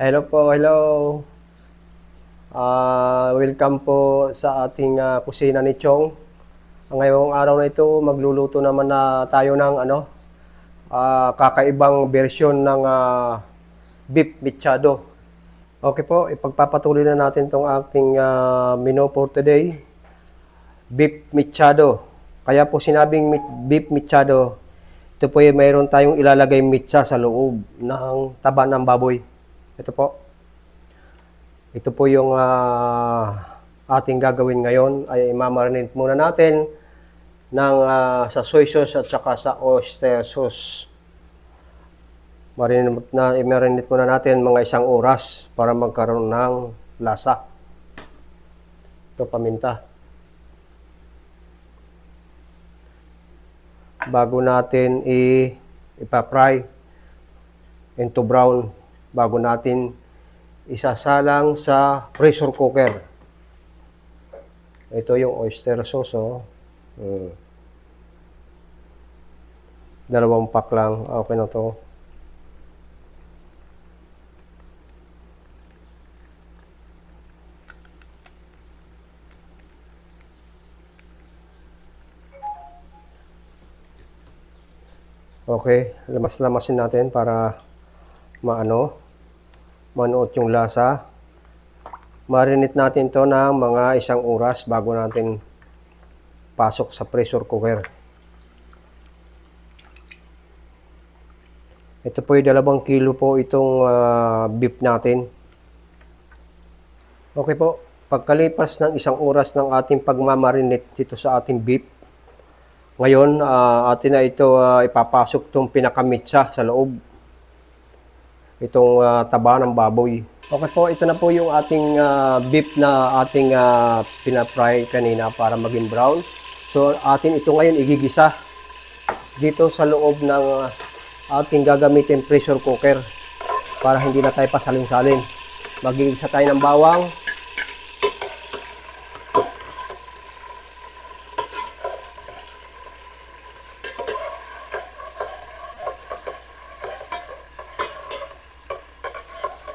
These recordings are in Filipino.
Hello po, hello. Ah, welcome po sa ating ah, kusina ni Chong. Ngayong araw na ito, magluluto naman na tayo ng ano, ah, kakaibang version ng ah, beef mechado. Okay po, ipagpapatuloy na natin tong ating ah, menu for today. Beef mechado. Kaya po sinabing beef mechado, ito po ay mayroon tayong ilalagay mitsa sa loob ng taba ng baboy. Ito po. Ito po yung ah, ating gagawin ngayon ay imamarinate muna natin ng ah, sa soy sauce at saka sa oyster sauce. Marinate, na, i-marinate muna natin mga isang oras para magkaroon ng lasa. Ito paminta. Bago natin i ipa-fry into brown bago natin isasalang sa pressure cooker. Ito yung oyster sauce, oh. Mm. Dalawang pack lang. Okay na to. Okay, lamas-lamasin natin para maano, manuot yung lasa. Marinate natin to ng mga isang oras bago natin pasok sa pressure cooker. Ito po yung dalawang kilo po itong ah, beef natin. Okay po, pagkalipas ng isang oras ng ating pagmamarinate dito sa ating beef, ngayon, ah, atin na ito ah, ipapasok itong pinakamitsa sa loob. Itong ah, taba ng baboy. Okay po, ito na po yung ating ah, beef na ating uh, pinafry kanina para maging brown. So, atin ito ngayon igigisa dito sa loob ng ah, ating gagamitin pressure cooker para hindi na tayo pasalin-salin. Magigisa tayo ng bawang,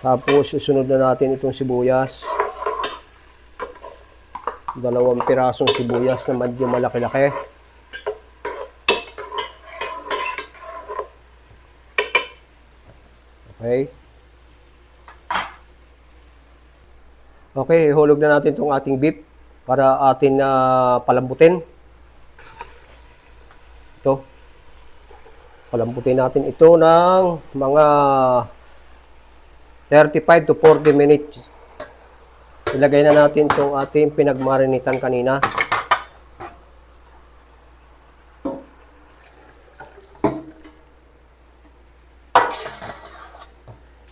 Tapos susunod na natin itong sibuyas. Dalawang pirasong sibuyas na medyo malaki-laki. Okay. Okay, ihulog na natin itong ating beef para atin na palambutin. Ito. Palambutin natin ito ng mga 35 to 40 minutes. Ilagay na natin itong ating pinagmarinitan kanina.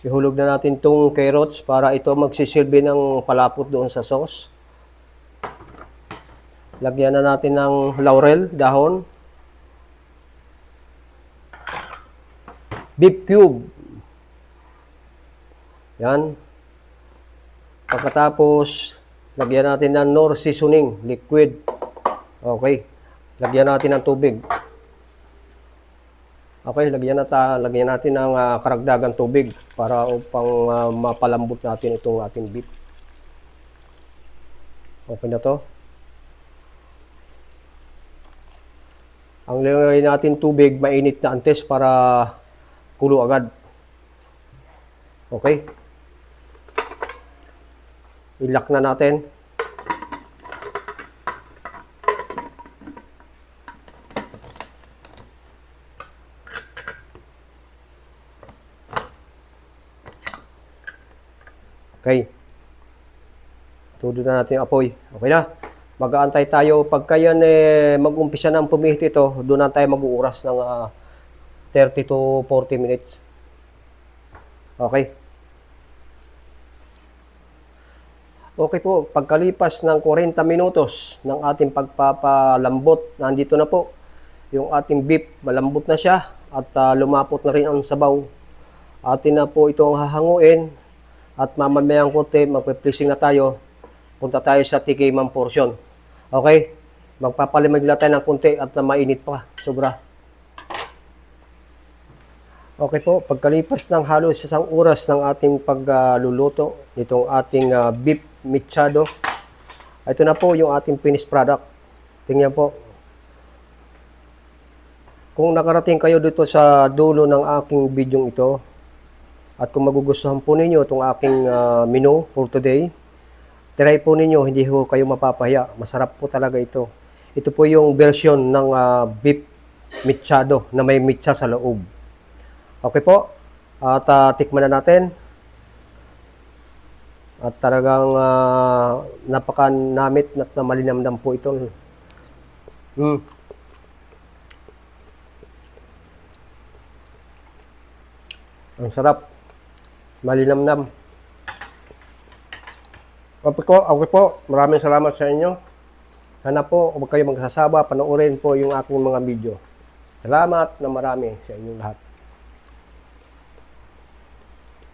Ihulog na natin itong carrots para ito magsisilbi ng palapot doon sa sauce. Lagyan na natin ng laurel, dahon. Beef cube. Yan. Pagkatapos, lagyan natin ng nor seasoning, liquid. Okay. Lagyan natin ng tubig. Okay, lagyan, nata, lagyan natin ng ah, karagdagang tubig para upang ah, mapalambot natin itong ating beef. Okay na to. Ang lagay natin tubig, mainit na antes para kulo agad. Okay. I-lock na natin. Okay. Tudo na natin yung apoy. Okay na. Mag-aantay tayo. Pagka yan eh, mag-umpisa ng pumihit ito, doon na tayo mag-uuras ng ah, 30 to 40 minutes. Okay. Okay po, pagkalipas ng 40 minutos ng ating pagpapalambot, nandito na po yung ating beef. Malambot na siya at ah, lumapot na rin ang sabaw. Atin na po itong hahanguin at mamamayang konti, magpe-placing na tayo. Punta tayo sa tikiman portion. Okay? Magpapalimag lang tayo ng konti at na mainit pa. Sobra. Okay po, pagkalipas ng halos isang oras ng ating pagluluto nitong ating ah, beef mechado, ito na po yung ating finished product. Tingnan po. Kung nakarating kayo dito sa dulo ng aking video ito, at kung magugustuhan po ninyo itong aking ah, menu for today, try po ninyo, hindi ho kayo mapapahiya. Masarap po talaga ito. Ito po yung version ng ah, beef mechado na may mitsa sa loob. Okay po. At ah, tikman na natin. At talagang uh, napaka-namit at na malinamnam po ito. Mm. Ang sarap. Malinamnam. Okay po, okay po. Maraming salamat sa inyo. Sana po huwag kayo magsasawa, panoorin po yung aking mga video. Salamat na marami sa inyong lahat.